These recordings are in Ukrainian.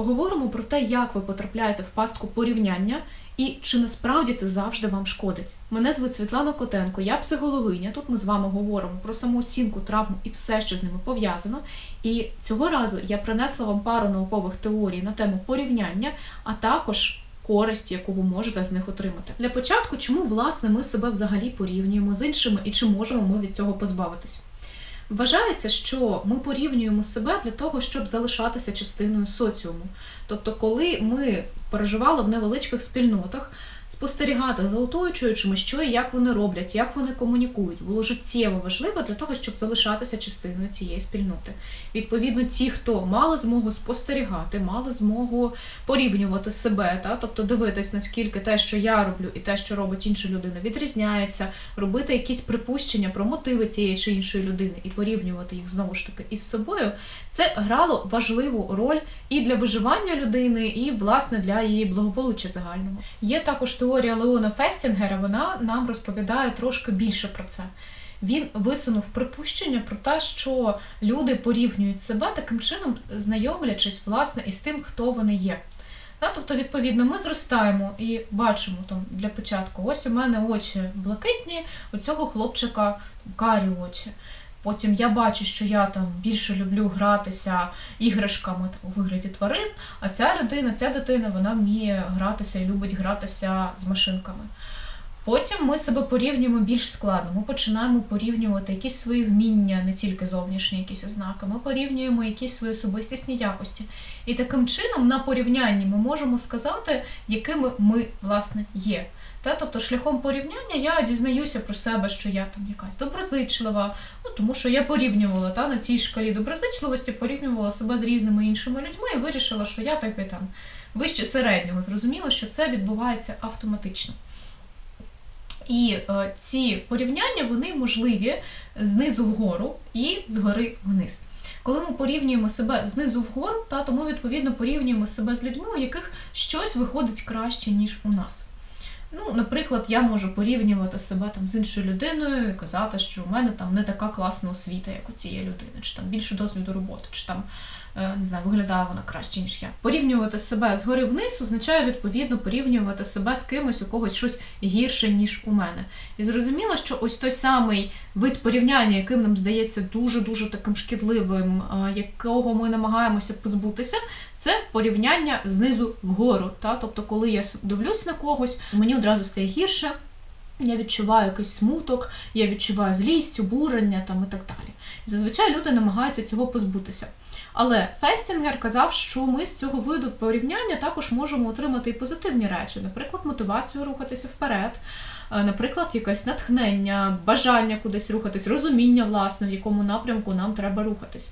Поговоримо про те, як ви потрапляєте в пастку порівняння і чи насправді це завжди вам шкодить. Мене звуть Світлана Котенко, я психологиня. Тут ми з вами говоримо про самооцінку, травму і все, що з ними пов'язано. І цього разу я принесла вам пару наукових теорій на тему порівняння, а також користь, яку ви можете з них отримати. Для початку, чому власне ми себе взагалі порівнюємо з іншими і чи можемо ми від цього позбавитись? Вважається, що ми порівнюємо себе для того, щоб залишатися частиною соціуму. Тобто, коли ми переживали в невеличких спільнотах, спостерігати за оточуючими, що і як вони роблять, як вони комунікують, було життєво важливо для того, щоб залишатися частиною цієї спільноти. Відповідно, ті, хто мали змогу спостерігати, мали змогу порівнювати себе, та тобто дивитись, наскільки те, що я роблю, і те, що робить інша людина, відрізняється, робити якісь припущення про мотиви цієї чи іншої людини і порівнювати їх знову ж таки із собою, це грало важливу роль і для виживання людини, і власне для її благополуччя загального. Є також теорія Леона Фестінгера. Вона нам розповідає трошки більше про це. Він висунув припущення про те, що люди порівнюють себе таким чином, знайомлячись власне із тим, хто вони є. Тобто, відповідно, ми зростаємо і бачимо там для початку: ось у мене очі блакитні, у цього хлопчика карі очі. Потім я бачу, що я там більше люблю гратися іграшками у вигляді тварин, а ця людина, ця дитина, вона вміє гратися і любить гратися з машинками. Потім ми себе порівнюємо більш складно. Ми починаємо порівнювати якісь свої вміння, не тільки зовнішні якісь ознаки. Ми порівнюємо якісь свої особистісні якості. І таким чином, на порівнянні, ми можемо сказати, якими ми власне є. Та, тобто, шляхом порівняння я дізнаюся про себе, що я там якась доброзичлива, ну тому що я порівнювала та на цій шкалі доброзичливості, порівнювала себе з різними іншими людьми і вирішила, що я таки там вище середнього. Зрозуміло, що це відбувається автоматично. І е, ці порівняння вони можливі знизу вгору і згори вниз. Коли ми порівнюємо себе знизу вгору, та, то ми відповідно порівнюємо себе з людьми, у яких щось виходить краще, ніж у нас. Ну, наприклад, я можу порівнювати себе там з іншою людиною і казати, що у мене там не така класна освіта, як у цієї людини, чи там більше досвіду роботи, чи там не знаю, виглядає вона краще, ніж я. Порівнювати себе згори вниз означає відповідно порівнювати себе з кимось, у когось щось гірше, ніж у мене. І зрозуміло, що ось той самий вид порівняння, яким нам здається дуже-дуже таким шкідливим, е, якого ми намагаємося позбутися, це порівняння знизу вгору. Та? Тобто, коли я дивлюсь на когось, мені одразу стає гірше. Я відчуваю якийсь смуток, я відчуваю злість, обурення там і так далі. Зазвичай люди намагаються цього позбутися. Але Фестінгер казав, що ми з цього виду порівняння також можемо отримати і позитивні речі, наприклад, мотивацію рухатися вперед, е, наприклад, якесь натхнення, бажання кудись рухатись, розуміння, власне, в якому напрямку нам треба рухатись.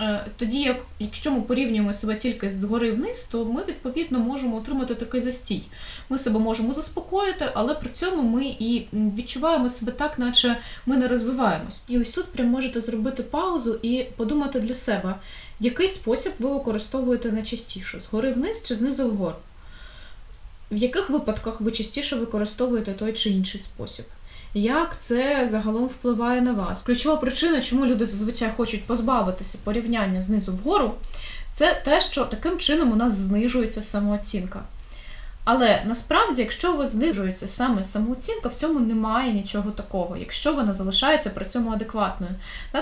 Е, Тоді, як якщо ми порівнюємо себе тільки згори вниз, то ми відповідно можемо отримати такий застій. Ми себе можемо заспокоїти, але при цьому ми і відчуваємо себе так, наче ми не розвиваємось. І ось тут прям можете зробити паузу і подумати для себе, який спосіб ви використовуєте найчастіше: згори вниз чи знизу вгору? В яких випадках ви частіше використовуєте той чи інший спосіб? Як це загалом впливає на вас? Ключова причина, чому люди зазвичай хочуть позбавитися порівняння знизу вгору, це те, що таким чином у нас знижується самооцінка. Але насправді, якщо у вас знижується саме самооцінка, в цьому немає нічого такого, якщо вона залишається при цьому адекватною.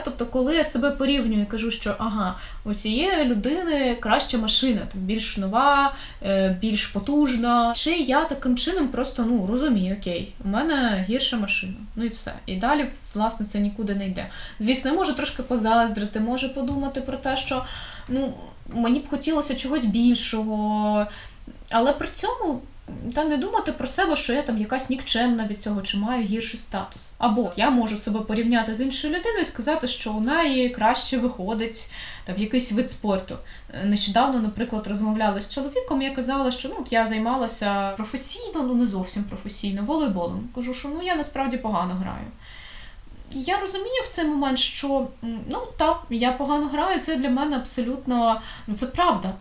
Тобто, коли я себе порівнюю і кажу, що ага, у цієї людини краща машина, там більш нова, е, більш потужна, чи я таким чином просто ну розумію, окей, у мене гірша машина, ну і все. І далі, власне, це нікуди не йде. Звісно, я можу трошки позаздрити, можу подумати про те, що ну мені б хотілося чогось більшого. Але при цьому та не думати про себе, що я там якась нікчемна від цього, чи маю гірший статус. Або я можу себе порівняти з іншою людиною і сказати, що у неї краще виходить там якийсь вид спорту. Нещодавно, наприклад, розмовляла з чоловіком, я казала, що ну я займалася професійно, ну не зовсім професійно, волейболом. Кажу, що ну я насправді погано граю. Я розумію в цей момент, що ну так, я погано граю, це для мене абсолютно ну це правда.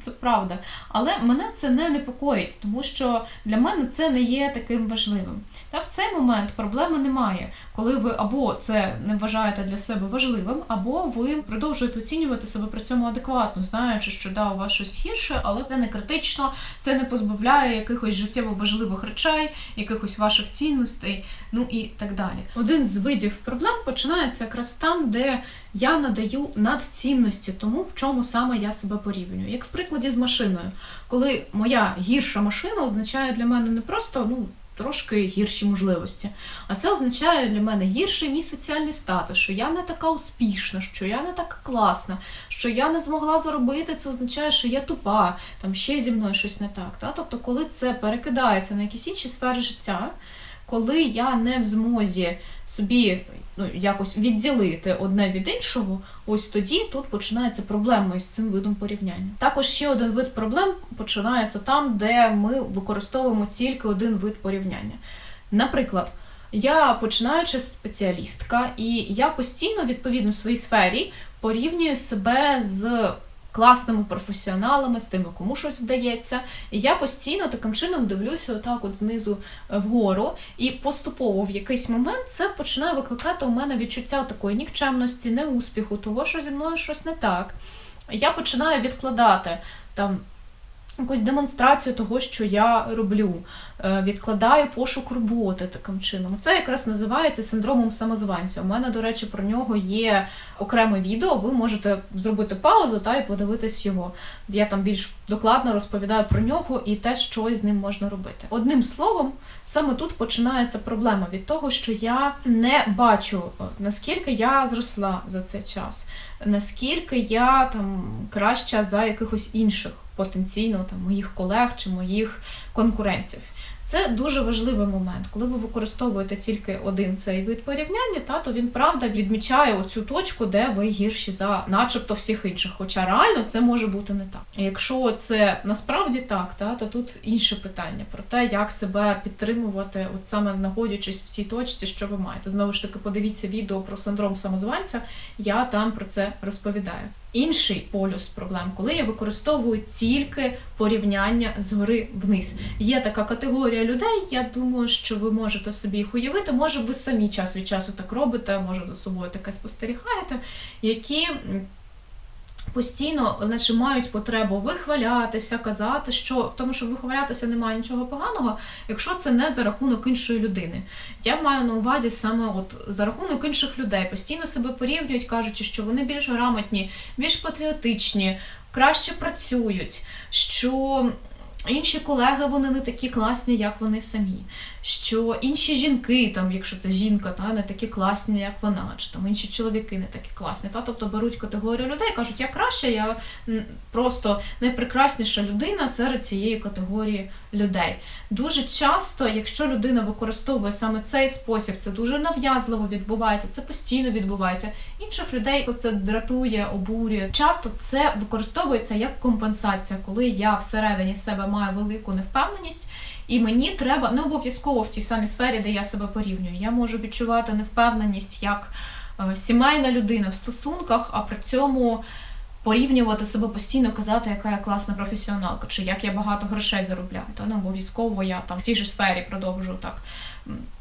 Це правда. Але мене це не непокоїть, тому що для мене це не є таким важливим. Та в цей момент проблеми немає, коли ви або це не вважаєте для себе важливим, або ви продовжуєте оцінювати себе при цьому адекватно, знаючи, що да, у вас щось гірше, але це не критично, це не позбавляє якихось життєво важливих речей, якихось ваших цінностей, ну і так далі. Один з видів проблем починається якраз там, де я надаю надцінності тому, в чому саме я себе порівнюю. Як прикладі з машиною, коли моя гірша машина означає для мене не просто ну. Трошки гірші можливості. А це означає для мене гірший мій соціальний статус, що я не така успішна, що я не така класна, що я не змогла заробити, це означає, що я тупа, там ще зі мною щось не так. Та? Тобто, коли це перекидається на якісь інші сфери життя, коли я не в змозі собі ну, якось відділити одне від іншого, ось тоді тут починається проблема із цим видом порівняння. Також ще один вид проблем починається там, де ми використовуємо тільки один вид порівняння. Наприклад, я починаючи спеціалістка, і я постійно, відповідно, своїй сфері порівнюю себе з класними професіоналами, з тими, кому щось вдається. І я постійно таким чином дивлюся отак от знизу е, вгору, і поступово в якийсь момент це починає викликати у мене відчуття такої нікчемності, неуспіху, того, що зі мною щось не так. Я починаю відкладати там. Якусь демонстрацію того, що я роблю, Е, відкладаю пошук роботи таким чином. Це якраз називається синдромом самозванця. У мене, до речі, про нього є окреме відео. Ви можете зробити паузу та і подивитись його. Я там більш докладно розповідаю про нього і те, що з ним можна робити. Одним словом, саме тут починається проблема від того, що я не бачу, е, наскільки я зросла за цей час, наскільки я там краща за якихось інших потенційно там моїх колег чи моїх конкурентів. Це дуже важливий момент. Коли ви використовуєте тільки один цей вид порівняння, та то він правда відмічає оцю точку, де ви гірші за начебто всіх інших. Хоча реально це може бути не так. Якщо це насправді так, та то тут інше питання про те, як себе підтримувати, от саме знаходячись в цій точці, що ви маєте. Знову ж таки, подивіться відео про синдром самозванця. Я там про це розповідаю. Інший полюс проблем, коли я використовую тільки порівняння згори вниз. Є така категорія людей. Я думаю, що ви можете собі їх уявити. Може, ви самі час від часу так робите, може за собою таке спостерігаєте, які постійно наче мають потребу вихвалятися, казати, що в тому, що вихвалятися немає нічого поганого, якщо це не за рахунок іншої людини. Я маю на увазі саме от за рахунок інших людей, постійно себе порівнюють, кажучи, що вони більш грамотні, більш патріотичні, краще працюють, що інші колеги вони не такі класні, як вони самі. Що інші жінки, там, якщо це жінка, та не такі класні, як вона, чи там інші чоловіки не такі класні. Та? Тобто беруть категорію людей кажуть, я краща, я просто найпрекрасніша людина серед цієї категорії людей. Дуже часто, якщо людина використовує саме цей спосіб, це дуже нав'язливо відбувається, це постійно відбувається. Інших людей це дратує, обурює. Часто це використовується як компенсація, коли я всередині себе маю велику невпевненість. І мені треба не обов'язково в тій самій сфері, де я себе порівнюю. Я можу відчувати невпевненість як е, сімейна людина в стосунках, а при цьому порівнювати себе постійно, казати, яка я класна професіоналка, чи як я багато грошей заробляю. То не обов'язково я там в цій же сфері продовжую так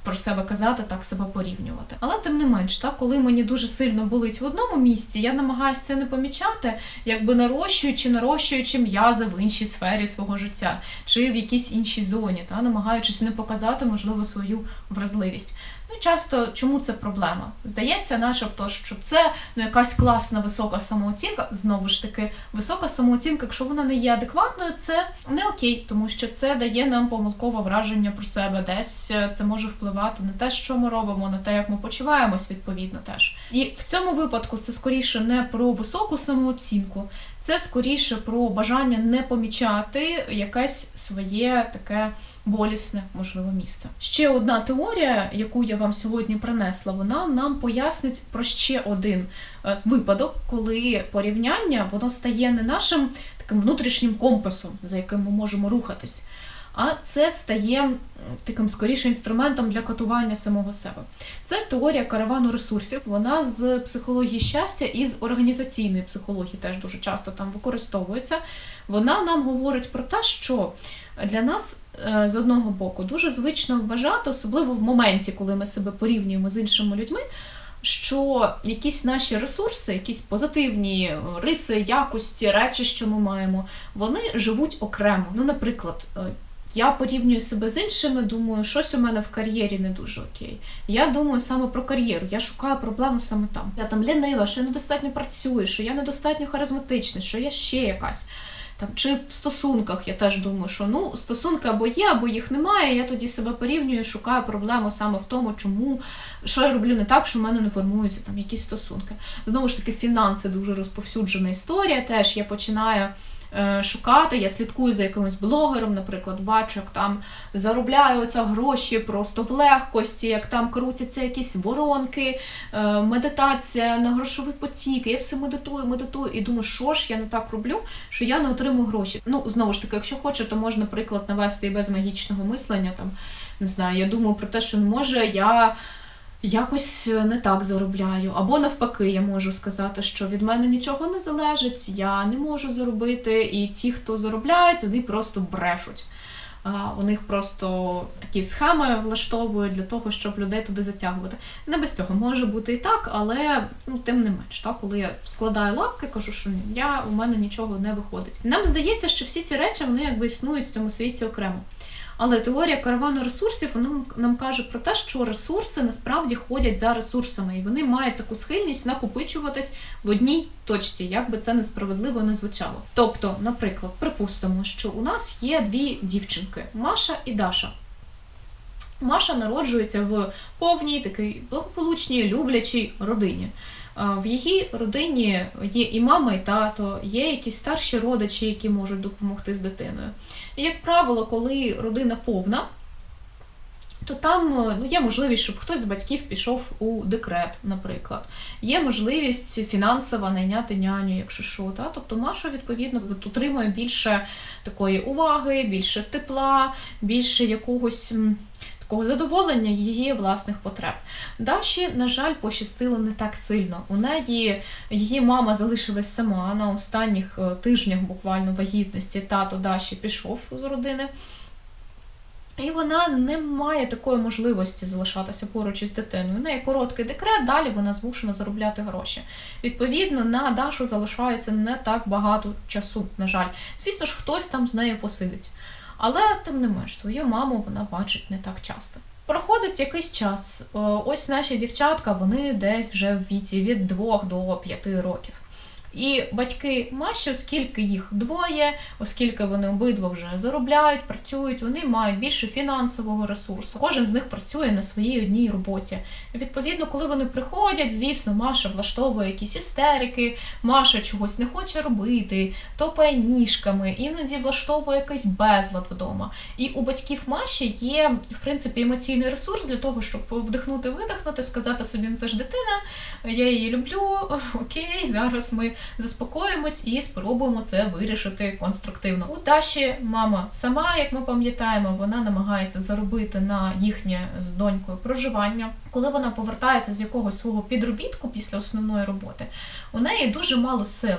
про себе казати, так себе порівнювати. Але тим не менш, так, коли мені дуже сильно болить в одному місці, я намагаюся це не помічати, якби нарощуючи, нарощуючи м'язи в іншій сфері свого життя, чи в якійсь іншій зоні, та намагаючись не показати, можливо, свою вразливість. Ну часто чому це проблема? Здається, начебто, що це ну, якась класна висока самооцінка. Знову ж таки, висока самооцінка, якщо вона не є адекватною, це не окей, тому що це дає нам помилкове враження про себе. Десь е, це може впливати на те, що ми робимо, на те, як ми почуваємось, відповідно теж. І в цьому випадку це скоріше не про високу самооцінку, це скоріше про бажання не помічати якесь своє таке болісне, можливо, місце. Ще одна теорія, яку я вам сьогодні принесла, вона нам пояснить про ще один е, випадок, коли порівняння воно стає не нашим таким внутрішнім компасом, за яким ми можемо рухатись. А це стає таким скоріше інструментом для катування самого себе. Це теорія каравану ресурсів. Вона з психології щастя і з організаційної психології теж дуже часто там використовується. Вона нам говорить про те, що для нас е, з одного боку дуже звично вважати, особливо в моменті, коли ми себе порівнюємо з іншими людьми. Що якісь наші ресурси, якісь позитивні риси, якості, речі, що ми маємо, вони живуть окремо. Ну, наприклад, е, я порівнюю себе з іншими, думаю, щось у мене в кар'єрі не дуже окей. Я думаю саме про кар'єру. Я шукаю проблему саме там. Я там лінива, що я недостатньо працюю, що я недостатньо харизматичний, що я ще якась. Там, чи в стосунках я теж думаю, що ну стосунки або є, або їх немає. Я тоді себе порівнюю, шукаю проблему саме в тому, чому що я роблю не так, що в мене не формуються там якісь стосунки. Знову ж таки, фінанси дуже розповсюджена історія. Теж я починаю шукати, я слідкую за якимось блогером, наприклад, бачу, як там заробляються гроші просто в легкості, як там крутяться якісь воронки, е, медитація на грошовий потік. Я все медитую, медитую і думаю, що ж я не так роблю, що я не отримую гроші. Ну, знову ж таки, якщо хочете, можна приклад навести і без магічного мислення. Там не знаю, я думаю про те, що може я. Якось не так заробляю, або навпаки, я можу сказати, що від мене нічого не залежить, я не можу заробити, і ті, хто заробляють, вони просто брешуть. У них просто такі схеми влаштовують для того, щоб людей туди затягувати. Не без цього може бути і так, але ну, тим не менш, так, коли я складаю лапки, кажу, що ні, я, у мене нічого не виходить. Нам здається, що всі ці речі вони якби існують в цьому світі окремо. Але теорія каравану ресурсів вона нам- каже про те, що ресурси насправді ходять за ресурсами, і вони мають таку схильність накопичуватись в одній точці, як би це несправедливо не звучало. Тобто, наприклад, припустимо, що у нас є дві дівчинки Маша і Даша. Маша народжується в повній такій благополучній, люблячій родині. В її родині є і мама, і тато, є якісь старші родичі, які можуть допомогти з дитиною. І, як правило, коли родина повна, то там е, ну, є можливість, щоб хтось з батьків пішов у декрет, наприклад. Є можливість фінансово найняти няню, якщо що. Та? Тобто Маша, відповідно, отримує більше такої уваги, більше тепла, більше якогось. Такого задоволення її власних потреб. Даші, на жаль, пощастило не так сильно. У неї її мама залишилась сама на останніх е, тижнях буквально вагітності. Тато Даші пішов з родини. І вона не має такої можливості залишатися поруч із дитиною. У неї короткий декрет, далі вона змушена заробляти гроші. Відповідно, на Дашу залишається не так багато часу, на жаль. Звісно ж, хтось там з нею посидить. Але тим не менш, свою маму вона бачить не так часто. Проходить якийсь час. Е, Ось наші дівчатка, вони десь вже в віці від 2 до 5 років. І батьки Маші, оскільки їх двоє, оскільки вони обидва вже заробляють, працюють, вони мають більше фінансового ресурсу. Кожен з них працює на своїй одній роботі. І відповідно, коли вони приходять, звісно, Маша влаштовує якісь істерики, Маша чогось не хоче робити, топає ніжками, іноді влаштовує якийсь безлад вдома. І у батьків Маші є, в принципі, емоційний ресурс для того, щоб вдихнути, видихнути, сказати собі, ну це ж дитина, я її люблю, окей, зараз ми заспокоїмось і спробуємо це вирішити конструктивно. У Даші мама сама, як ми пам'ятаємо, вона намагається заробити на їхнє з донькою проживання. Коли вона повертається з якогось свого підробітку після основної роботи, у неї дуже мало сил.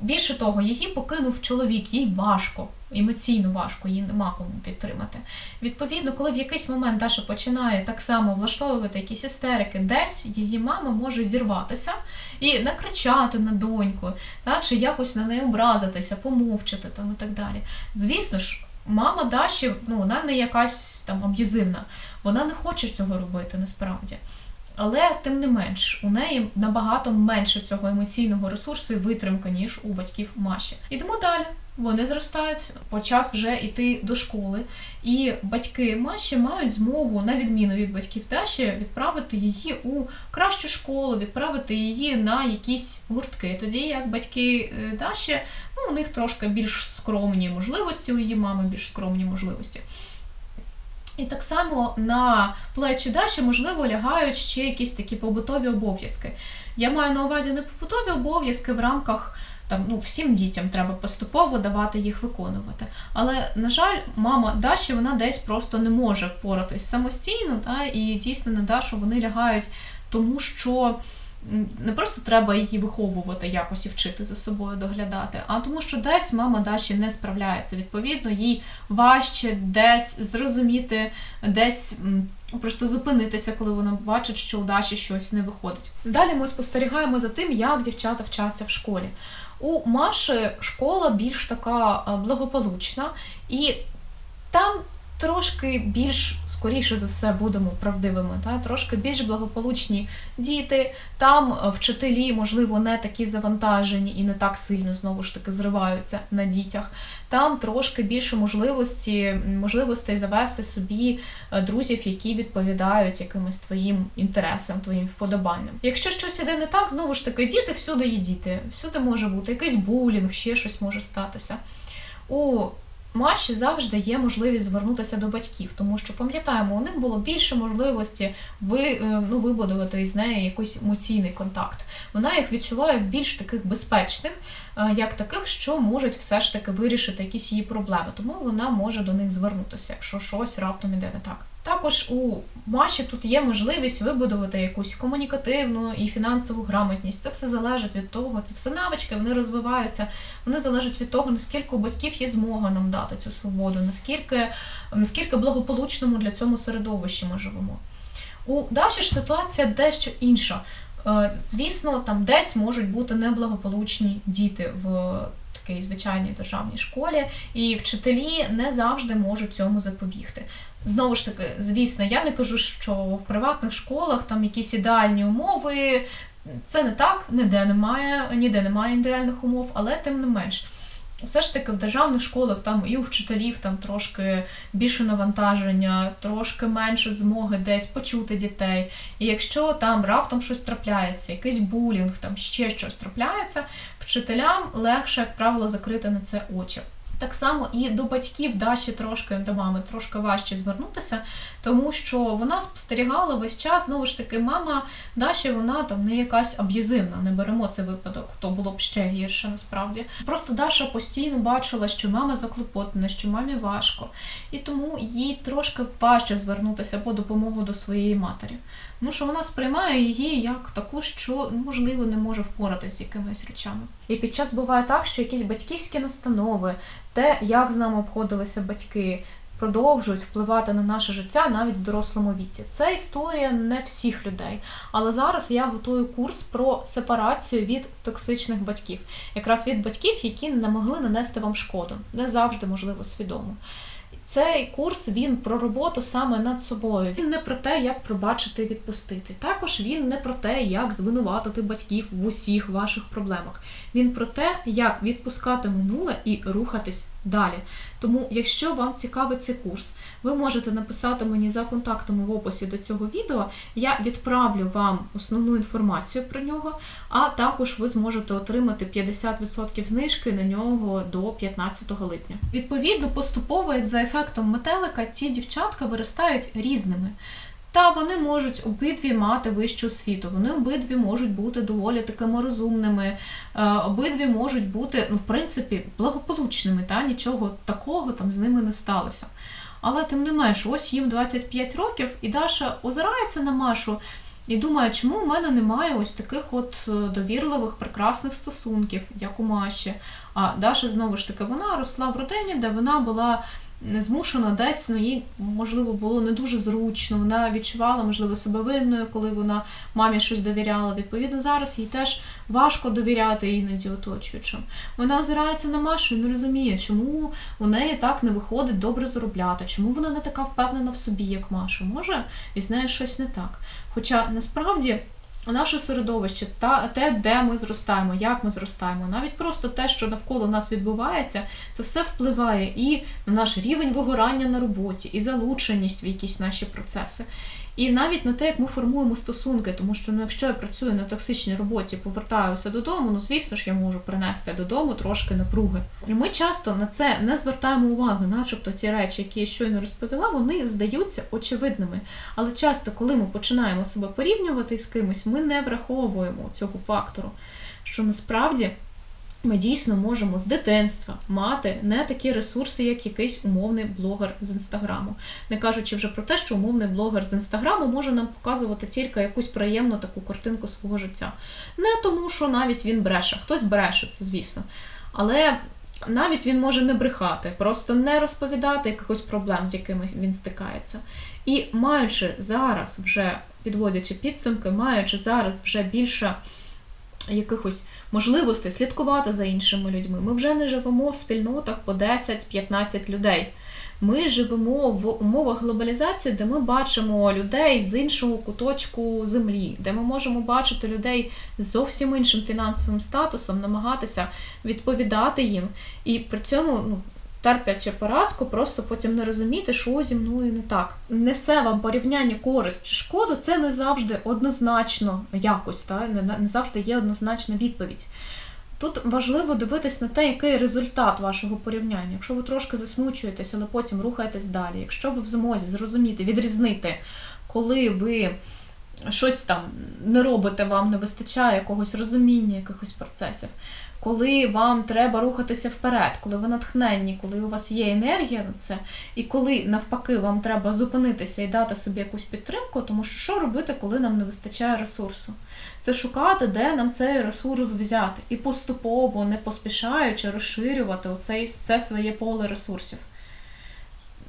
Більше того, її покинув чоловік, їй важко, емоційно важко, їй нема кому підтримати. Відповідно, коли в якийсь момент Даша починає так само влаштовувати якісь істерики, десь її мама може зірватися і накричати на доньку, та, чи якось на неї образитися, помовчати там і так далі. Звісно ж, мама Даші, ну вона не якась там аб'юзивна, вона не хоче цього робити насправді. Але тим не менш, у неї набагато менше цього емоційного ресурсу і витримка, ніж у батьків Маші. Ідемо далі. Вони зростають, по час вже йти до школи, і батьки Маші мають змогу, на відміну від батьків Даші, відправити її у кращу школу, відправити її на якісь гуртки. Тоді як батьки е, Даші, ну у них трошки більш скромні можливості, у її мами більш скромні можливості. І так само на плечі Даші, можливо, лягають ще якісь такі побутові обов'язки. Я маю на увазі не побутові обов'язки в рамках там ну всім дітям треба поступово давати їх виконувати. Але на жаль, мама Даші вона десь просто не може впоратись самостійно, та і дійсно на Дашу вони лягають, тому що. Не просто треба її виховувати якось і вчити за собою доглядати, а тому, що десь мама Даші не справляється. Відповідно, їй важче десь зрозуміти, десь просто зупинитися, коли вона бачить, що у Даші щось не виходить. Далі ми спостерігаємо за тим, як дівчата вчаться в школі. У Маші школа більш така благополучна, і там трошки більш, скоріше за все, будемо правдивими, та? трошки більш благополучні діти. Там е, вчителі, можливо, не такі завантажені і не так сильно знову ж таки зриваються на дітях. Там трошки більше можливості, можливостей завести собі е, друзів, які відповідають якимось твоїм інтересам, твоїм вподобанням. Якщо щось іде не так, знову ж таки, діти всюди є діти, всюди може бути якийсь булінг, ще щось може статися. У Маші завжди є можливість звернутися до батьків, тому що пам'ятаємо, у них було більше можливості ви, е, ну, вибудувати із нею якийсь емоційний контакт. Вона їх відчуває більш таких безпечних, е, як таких, що можуть все ж таки вирішити якісь її проблеми. Тому вона може до них звернутися, якщо щось раптом іде не так. Також у Маші тут є можливість вибудувати якусь комунікативну і фінансову грамотність. Це все залежить від того, це все навички, вони розвиваються. Вони залежать від того, наскільки у батьків є змога нам дати цю свободу, наскільки, наскільки благополучному для цьому середовищі ми живемо. У Даші ж ситуація дещо інша. Е, Звісно, там десь можуть бути неблагополучні діти в такій звичайній державній школі, і вчителі не завжди можуть цьому запобігти. Знову ж таки, звісно, я не кажу, що в приватних школах там якісь ідеальні умови. Це не так, ніде немає, ніде немає ідеальних умов, але тим не менш. Все ж таки в державних школах там і у вчителів там трошки більше навантаження, трошки менше змоги десь почути дітей. І якщо там раптом щось трапляється, якийсь булінг, там ще щось трапляється, вчителям легше, як правило, закрити на це очі. Так само і до батьків Даші трошки до мами трошки важче звернутися, тому що вона спостерігала весь час. Знову ж таки, мама Даші, вона там не якась аб'юзивна. Не беремо цей випадок, то було б ще гірше насправді. Просто Даша постійно бачила, що мама заклопотана, що мамі важко, і тому їй трошки важче звернутися по допомогу до своєї матері. Тому що вона сприймає її як таку, що можливо не може впоратися з якимись речами. І під час буває так, що якісь батьківські настанови, те, як з нами обходилися батьки, продовжують впливати на наше життя навіть в дорослому віці. Це історія не всіх людей. Але зараз я готую курс про сепарацію від токсичних батьків, якраз від батьків, які не могли нанести вам шкоду, не завжди можливо свідомо. Цей курс він про роботу саме над собою. Він не про те, як пробачити і відпустити. Також він не про те, як звинуватити батьків в усіх ваших проблемах. Він про те, як відпускати минуле і рухатись далі. Тому, якщо вам цікавий цей курс, ви можете написати мені за контактами в описі до цього відео. Я відправлю вам основну інформацію про нього, а також ви зможете отримати 50% знижки на нього до 15 липня. Відповідно, поступово, як за ефектом метелика, ці дівчатка виростають різними. Та вони можуть обидві мати вищу освіту, вони обидві можуть бути доволі такими розумними, е, обидві можуть бути, ну, в принципі, благополучними, та нічого такого там з ними не сталося. Але тим не менш, ось їм 25 років, і Даша озирається на Машу і думає, чому в мене немає ось таких от е, довірливих, прекрасних стосунків, як у Маші. А Даша знову ж таки вона росла в родині, де вона була змушена десь, ну їй можливо було не дуже зручно. Вона відчувала, можливо, себе винною, коли вона мамі щось довіряла. Відповідно, зараз їй теж важко довіряти іноді оточуючим. Вона озирається на Машу і не розуміє, чому у неї так не виходить добре заробляти, чому вона не така впевнена в собі, як Маша. Може, із нею щось не так. Хоча насправді. Наше середовище, та те, де ми зростаємо, як ми зростаємо, навіть просто те, що навколо нас відбувається, це все впливає і на наш рівень вигорання на роботі, і залученість в якісь наші процеси. І навіть на те, як ми формуємо стосунки, тому що ну, якщо я працюю на токсичній роботі, повертаюся додому, ну звісно ж я можу принести додому трошки напруги. І ми часто на це не звертаємо уваги, начебто ті речі, які я щойно розповіла, вони здаються очевидними. Але часто, коли ми починаємо себе порівнювати з кимось, ми не враховуємо цього фактору, що насправді ми дійсно можемо з дитинства мати не такі ресурси, як якийсь умовний блогер з інстаграму. Не кажучи вже про те, що умовний блогер з інстаграму може нам показувати тільки якусь приємну таку картинку свого життя. Не тому, що навіть він бреше, хтось бреше, це звісно. Але навіть він може не брехати, просто не розповідати якихось проблем, з якими він стикається. І маючи зараз вже підводячи підсумки, маючи зараз вже більше якихось можливостей слідкувати за іншими людьми, ми вже не живемо в спільнотах по 10-15 людей. Ми живемо в умовах глобалізації, де ми бачимо людей з іншого куточку землі, де ми можемо бачити людей з зовсім іншим фінансовим статусом, намагатися відповідати їм, і при цьому ну, терплячи поразку, просто потім не розуміти, що зі мною не так. Несе вам порівняння користь чи шкоду, це не завжди однозначно якось, та? Не, завжди є однозначна відповідь. Тут важливо дивитись на те, який результат вашого порівняння. Якщо ви трошки засмучуєтесь, але потім рухаєтесь далі. Якщо ви в змозі зрозуміти, відрізнити, коли ви щось там не робите, вам не вистачає якогось розуміння, якихось процесів, коли вам треба рухатися вперед, коли ви натхненні, коли у вас є енергія на це, і коли навпаки вам треба зупинитися і дати собі якусь підтримку, тому що що робити, коли нам не вистачає ресурсу? Це шукати, де нам цей ресурс взяти, і поступово, не поспішаючи, розширювати оцей, це своє поле ресурсів.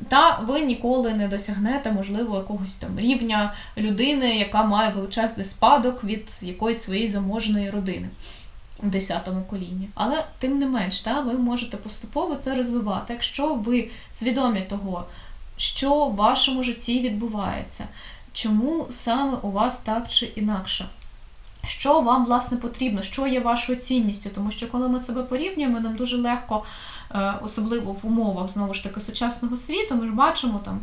Та ви ніколи не досягнете, можливо, якогось там рівня людини, яка має величезний спадок від якоїсь своєї заможної родини в 10-му коліні. Але тим не менш, та, ви можете поступово це розвивати, якщо ви свідомі того, що в вашому житті відбувається, чому саме у вас так чи інакше. Що вам власне потрібно, що є вашою цінністю? Тому що коли ми себе порівнюємо, нам дуже легко, е, особливо в умовах знову ж таки сучасного світу, ми ж бачимо там.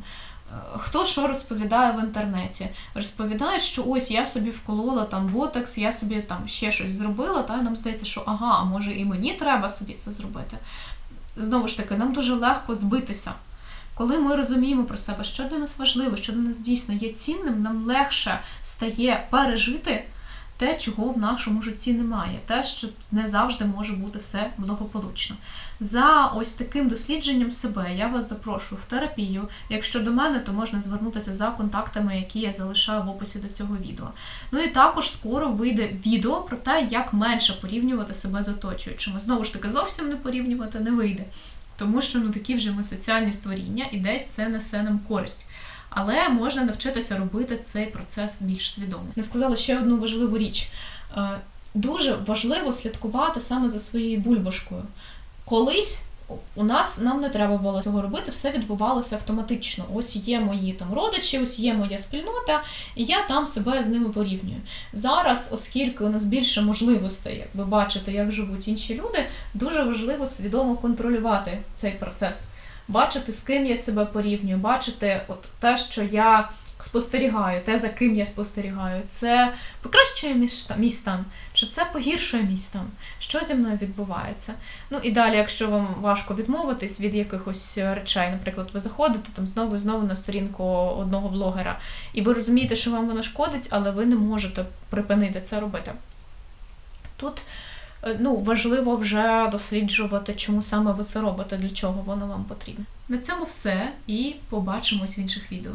Хто що розповідає в інтернеті? Розповідає, що ось я собі вколола там ботекс, я собі там ще щось зробила, та нам здається, що ага, може і мені треба собі це зробити. Знову ж таки, нам дуже легко збитися. Коли ми розуміємо про себе, що для нас важливо, що для нас дійсно є цінним, нам легше стає пережити те, чого в нашому житті немає, те, що не завжди може бути все благополучно. За ось таким дослідженням себе я вас запрошую в терапію. Якщо до мене, то можна звернутися за контактами, які я залишаю в описі до цього відео. Ну і також скоро вийде відео про те, як менше порівнювати себе з оточуючими. Знову ж таки, зовсім не порівнювати не вийде. Тому що ну такі вже ми соціальні створіння, і десь це несе нам користь. Але можна навчитися робити цей процес більш свідомо. Не сказала ще одну важливу річ. Е, Дуже важливо слідкувати саме за своєю бульбашкою. Колись у нас нам не треба було цього робити, все відбувалося автоматично. Ось є мої там родичі, ось є моя спільнота, і я там себе з ними порівнюю. Зараз, оскільки у нас більше можливостей, як ви бачите, як живуть інші люди, дуже важливо свідомо контролювати цей процес, бачити, з ким я себе порівнюю, бачити от те, що я спостерігаю, те, за ким я спостерігаю, це покращує мій стан, чи це погіршує мій стан, що зі мною відбувається. Ну і далі, якщо вам важко відмовитись від якихось речей, наприклад, ви заходите там знову і знову на сторінку одного блогера, і ви розумієте, що вам воно шкодить, але ви не можете припинити це робити. Тут ну, важливо вже досліджувати, чому саме ви це робите, для чого воно вам потрібно. На цьому все, і побачимось в інших відео.